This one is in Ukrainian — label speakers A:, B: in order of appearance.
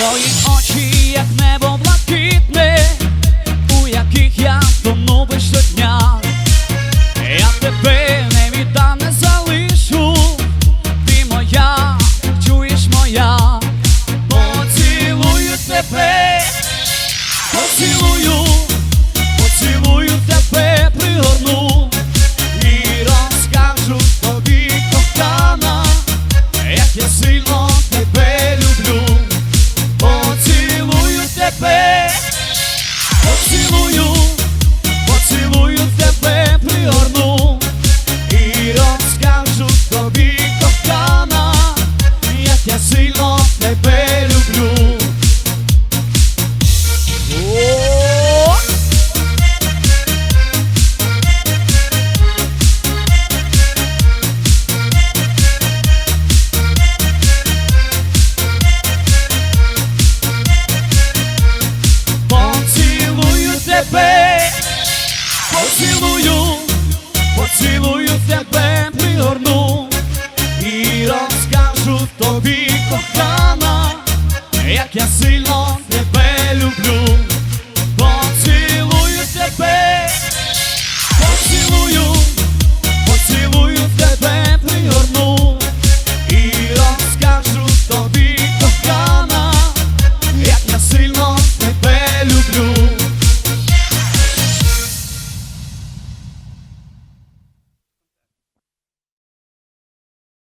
A: Твої очі, як небо блакитне, у яких я тону би щодня. Я тебе не віддам, не залишу, ти моя, чуєш моя, поцілую тебе, поцілую, поцілую тебе, пригорну і розкажу тобі, кохана, як я сильно